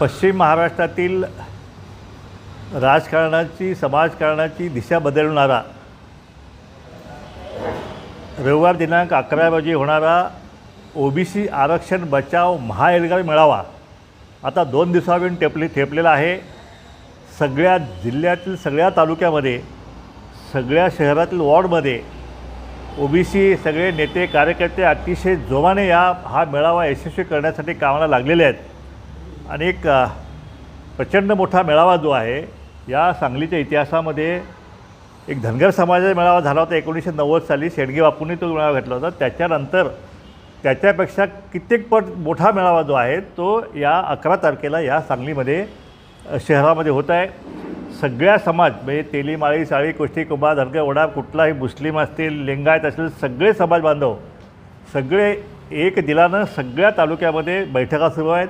पश्चिम महाराष्ट्रातील राजकारणाची समाजकारणाची दिशा बदलणारा रविवार दिनांक अकरा रोजी होणारा ओबीसी आरक्षण बचाव महाएल्गार मेळावा आता दोन दिवसावरून टेपले ठेपलेला आहे. सगळ्या जिल्ह्यातील सगळ्या तालुक्यामध्ये सगळ्या शहरातील वॉर्डमध्ये ओबीसी सगळे नेते कार्यकर्ते अतिशय जोमाने या हा मेळावा यशस्वी करण्यासाठी कामाला लागलेले आहेत. आणि एक प्रचंड मोठा मेळावा जो आहे या सांगलीच्या इतिहासामध्ये एक धनगर समाजाचा मेळावा झाला होता एकोणीसशे नव्वद साली. शेडगे बापूंनी तो मेळावा घेतला होता. त्याच्यानंतर त्याच्यापेक्षा कित्येक पट मोठा मेळावा जो आहे तो या अकरा तारखेला या सांगलीमध्ये शहरामध्ये होत आहे. सगळ्या समाज म्हणजे तेली माळी साळी कुष्टी कुंभा धनगर वडा कुठलाही मुस्लिम असतील लिंगायत असतील सगळे समाज बांधव सगळे एक दिलानं सगळ्या तालुक्यामध्ये बैठका सुरू आहेत.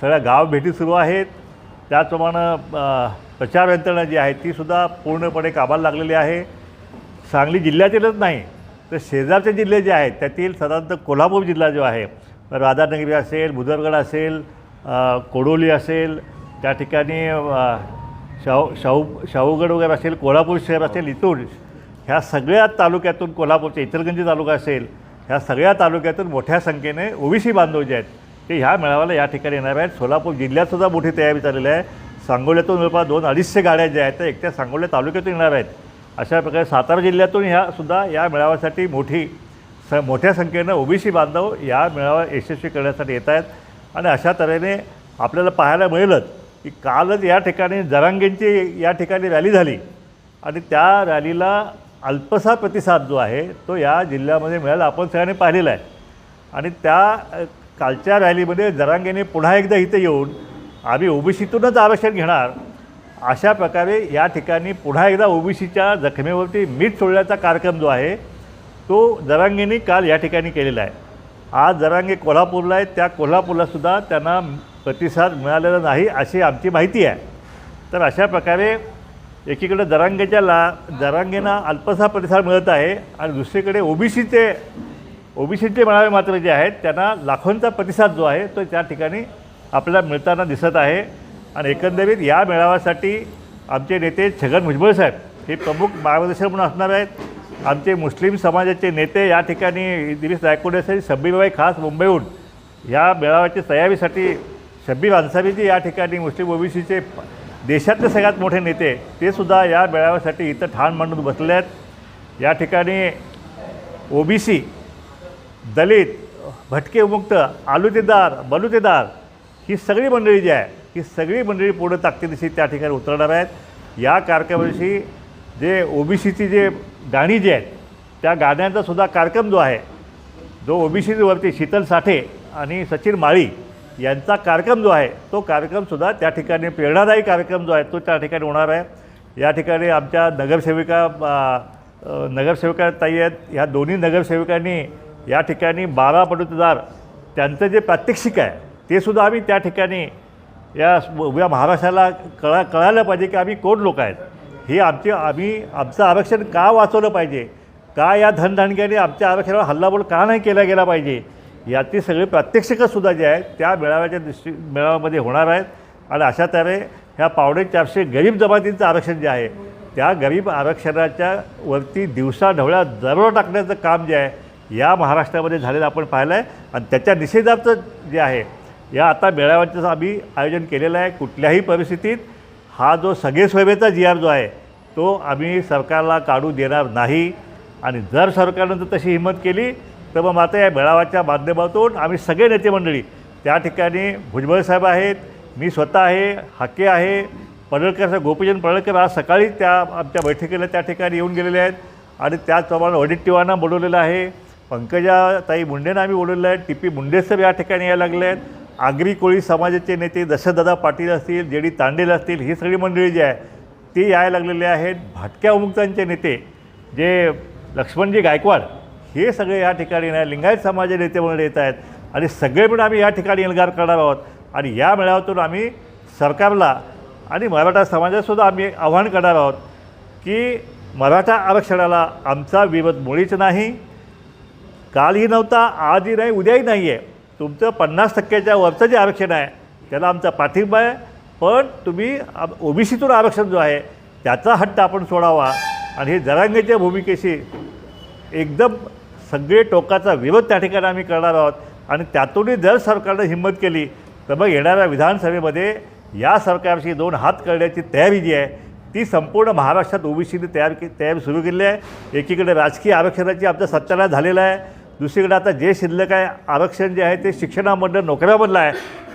सगळ्या गाव भेटी सुरू आहेत. त्याचप्रमाणे प्रचार यंत्रणा जी आहे तीसुद्धा पूर्णपणे कामाला लागलेली आहे. सांगली जिल्ह्यातीलच नाही तर शेजारचे जिल्हे जे आहेत त्यातील साधारणतः कोल्हापूर जिल्हा जो आहे राधानगरी असेल भुदरगड असेल कोडोली असेल त्या ठिकाणी शाहू शाहू शाहूगड वगैरे असेल कोल्हापूर शहर असेल इथून ह्या सगळ्या तालुक्यातून कोल्हापूरचे इचलगंजी तालुका असेल ह्या सगळ्या तालुक्यातून मोठ्या संख्येने ओबीसी बांधव जे आहेत ते ह्या मेळाव्याला या ठिकाणी येणार आहेत. सोलापूर जिल्ह्यातसुद्धा मोठी तयारी चाललेली आहे. सांगोल्यातून जवळपास दोन अडीचशे गाड्या ज्या आहेत त्या एकट्या सांगोल्या तालुक्यातून येणार आहेत. अशा प्रकारे सातारा जिल्ह्यातून ह्या सुद्धा या मेळाव्यासाठी मोठी स मोठ्या संख्येनं ओबीसी बांधव या मेळावा यशस्वी करण्यासाठी येत आहेत. आणि अशा तऱ्हेने आपल्याला पाहायला मिळेलच की कालच या ठिकाणी जरांगेंची या ठिकाणी रॅली झाली. आणि त्या रॅलीला अल्पसा प्रतिसाद जो आहे तो या जिल्ह्यामध्ये मिळाला आपण सगळ्यांनी पाहिलेला आहे. आणि त्या कालच्या रॅलीमध्ये जरांगेने पुन्हा एकदा इथे येऊन आम्ही ओबीसीतूनच आरक्षण घेणार. अशा प्रकारे या ठिकाणी पुन्हा एकदा ओबीसीच्या जखमेवरती मीठ सोडण्याचा कार्यक्रम जो आहे तो जरांगेने काल या ठिकाणी केलेला आहे. आज जरांगे कोल्हापूरला आहेत त्या कोल्हापूरलासुद्धा त्यांना प्रतिसाद मिळालेला नाही अशी आमची माहिती आहे. तर अशा प्रकारे एकीकडे जरांगेच्या ला जरांगेंना अल्पसा प्रतिसाद मिळत आहे आणि दुसरीकडे ओबीसीचे ओबीसीचे मेळावे मात्र जे आहेत त्यांना लाखोंचा प्रतिसाद जो आहे तो त्या ठिकाणी आपल्याला मिळताना दिसत आहे. आणि एकंदरीत या मेळाव्यासाठी आमचे नेते छगन भुजबळ साहेब हे प्रमुख मार्गदर्शक म्हणून असणार आहेत. आमचे मुस्लिम समाजाचे नेते या ठिकाणी दिलीस नायकोडे असेल शब्बीरबाई खास मुंबईहून या मेळाव्याच्या तयारीसाठी शब्बीर अन्सारीजी या ठिकाणी मुस्लिम ओबीसीचे देशातले सगळ्यात मोठे नेते ते सुद्धा या मेळाव्यासाठी इथं ठाण मांडून बसले आहेत. या ठिकाणी ओबीसी दलित भटके मुक्त आलुतेदार बलुतेदार ही सगळी मंडळी जी आहे ही सगळी मंडळी पुढं ताकदीशी त्या ठिकाणी उतरणार आहेत. या कार्यक्रमाविषयी जे ओबीसीची जे गाणी जी आहेत त्या गाण्यांचा सुद्धा कार्यक्रम जो आहे जो ओबीसीवरती शीतल साठे आणि सचिन माळी यांचा कार्यक्रम जो आहे तो कार्यक्रमसुद्धा त्या ठिकाणी प्रेरणादायी कार्यक्रम जो आहे तो त्या ठिकाणी होणार आहे. या ठिकाणी आमच्या नगरसेविका नगरसेविका ताई आहेत. ह्या दोन्ही नगरसेविकांनी या ठिकाणी बारा पटुतेदार त्यांचं जे प्रात्यक्षिक आहे ते सुद्धा आम्ही त्या ठिकाणी या उभ्या महाराष्ट्राला कळा कळायला पाहिजे की आम्ही कोण लोक आहेत. हे आमचे आम्ही आमचं आरक्षण का वाचवलं पाहिजे? का या धनधानग्याने आमच्या आरक्षणावर हल्लाबोल का नाही केला गेला पाहिजे? यातील सगळी प्रात्यक्षिकंसुद्धा जे आहेत त्या मेळाव्याच्या दृष्टी मेळाव्यामध्ये होणार आहेत. आणि अशा तऱ्हे ह्या पावणे चारशे गरीब जमातींचं आरक्षण जे आहे त्या गरीब आरक्षणाच्या वरती दिवसाढवळ्या दरोडा टाकण्याचं काम जे आहे या महाराष्ट्रामध्ये झालेलं आपण पाहिलं आहे आणि त्याच्या निषेधार्थ जे आहे या आता मेळाव्याचं आम्ही आयोजन केलेलं आहे कुठल्याही परिस्थितीत. हा जो सगळे सोयबेचा जी आर जो आहे तो आम्ही सरकारला काढू देणार नाही. आणि जर सरकारनं जर तशी हिंमत केली तर मग मात्र या मेळाव्याच्या माध्यमातून आम्ही सगळे नेते मंडळी त्या ठिकाणी भुजबळ साहेब आहेत मी स्वतः आहे हाके आहे पडळकर गोपीचंद पडळकर आज सकाळी त्या आमच्या बैठकीला त्या ठिकाणी येऊन गेलेले आहेत. आणि त्याचप्रमाणे वडिट्टीवांना बोलवलेलं आहे. पंकजा ताई मुंडेंना आम्ही बोलवलेलं आहे. टी पी मुंडे या ठिकाणी यायला लागले आहेत. आगरी कोळी समाजाचे नेते दशरथदादा पाटील असतील जे डी तांडेल असतील ही सगळी मंडळी जी आहे ती यायला लागलेली आहेत. भाटक्या उमुक्तांचे नेते जे लक्ष्मणजी गायकवाड हे सगळे या ठिकाणी नाही लिंगायत समाजाचे नेते म्हणून येत आहेत. आणि सगळे पण आम्ही या ठिकाणी एल्गार करणार आहोत. आणि या मेळाव्यातून आम्ही सरकारला आणि मराठा समाजातसुद्धा आम्ही आव्हान करणार आहोत की मराठा आरक्षणाला आमचा विरोध मुळीच नाही. कालही नव्हता आजही नाही उद्याही नाही आहे तुमचं पन्नास टक्क्याच्या वरचं जे आरक्षण आहे त्याला आमचा पाठिंबा आहे. पण तुम्ही ओबीसीतून आरक्षण जो आहे त्याचा हट्ट आपण सोडावा. आणि हे जरांगेच्या भूमिकेशी एकदम सगळे टोकाचा विरोध त्या ठिकाणी आम्ही करणार आहोत. आणि त्यातूनही जर सरकारनं हिंमत केली तर मग येणाऱ्या विधानसभेमध्ये या सरकारशी दोन हात करण्याची तयारी जी आहे ती संपूर्ण महाराष्ट्रात ओबीसीने तयार के तयारी सुरू केली आहे. एकीकडे राजकीय आरक्षणाची आमचा सत्यानाश झालेला आहे दुसरीकडे आता जे शिल्लक आहे आरक्षण जे आहे ते शिक्षणामधलं नोकऱ्यामधलं आहे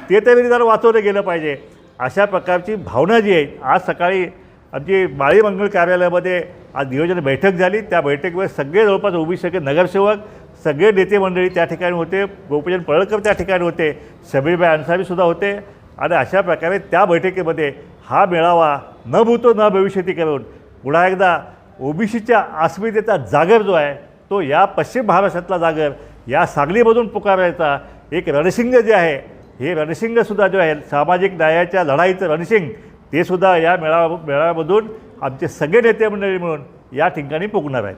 ते तरी जरा वाचवलं गेलं पाहिजे. अशा प्रकारची भावना जी आहे आज सकाळी आमची माळी मंगळ कार्यालयामध्ये आज नियोजन बैठक झाली. त्या बैठकीमध्ये सगळे जवळपास ओबीसीचे नगरसेवक सगळे नेते मंडळी त्या ठिकाणी होते. गोपीचंद पळकर त्या ठिकाणी होते. समीरबाई अन्सारीसुद्धा होते. आणि अशा प्रकारे त्या बैठकीमध्ये हा मेळावा न भूतो न भविष्यती करून पुन्हा एकदा ओबीसीच्या अस्मितेचा जागर जो आहे तो या पश्चिम महाराष्ट्रातला जागर या सांगलीमधून पुकारायचा एक रणसिंग जे आहे हे रणसिंगसुद्धा जो आहे सामाजिक न्यायाच्या लढाईचं रणसिंग ते सुद्धा या मेळावा मेळाव्यामधून आमचे सगळे नेते मंडळी मिळून या ठिकाणी पुकणार आहेत.